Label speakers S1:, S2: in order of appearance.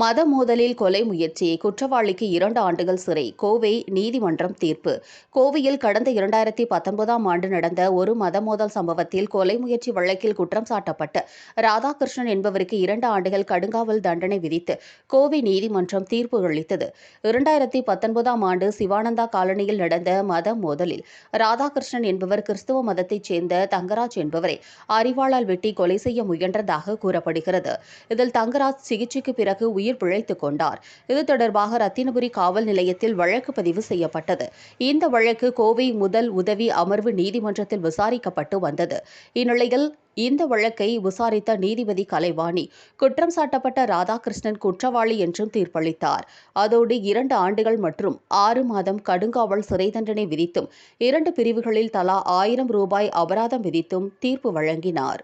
S1: மத மோதலில் கொலை முயற்சி. குற்றவாளிக்கு இரண்டு ஆண்டுகள் சிறை. கோவை நீதிமன்றம் தீர்ப்பு. கோவையில் கடந்த இரண்டாயிரத்தி பத்தொன்பதாம் ஆண்டு நடந்த ஒரு மத மோதல் சம்பவத்தில் கொலை முயற்சி வழக்கில் குற்றம் சாட்டப்பட்ட ராதாகிருஷ்ணன் என்பவருக்கு இரண்டு ஆண்டுகள் கடுங்காவல் தண்டனை விதித்து கோவை நீதிமன்றம் தீர்ப்பு அளித்தது. இரண்டாயிரத்தி பத்தொன்பதாம் ஆண்டு சிவானந்தா காலனியில் நடந்த மத மோதலில் ராதாகிருஷ்ணன் என்பவர் கிறிஸ்துவ மதத்தைச் சேர்ந்த தங்கராஜ் என்பவரை அறிவாளால் வெட்டி கொலை செய்ய முயன்றதாக கூறப்படுகிறது. இதில் தங்கராஜ் சிகிச்சைக்கு பிறகு உயிர் பிழைத்துக் கொண்டார். இது தொடர்பாக ரத்தினபுரி காவல் நிலையத்தில் வழக்கு பதிவு செய்யப்பட்டது. இந்த வழக்கு கோவை முதல் உதவி அமர்வு நீதிமன்றத்தில் விசாரிக்கப்பட்டு வந்தது. இந்நிலையில் இந்த வழக்கை விசாரித்த நீதிபதி கலைவாணி குற்றம் சாட்டப்பட்ட ராதாகிருஷ்ணன் குற்றவாளி என்றும் தீர்ப்பளித்தார். அதோடு இரண்டு ஆண்டுகள் மற்றும் ஆறு மாதம் கடுங்காவல் சிறை தண்டனை விதித்தும் இரண்டு பிரிவுகளில் தலா ஆயிரம் ரூபாய் அபராதம் விதித்தும் தீர்ப்பு வழங்கினார்.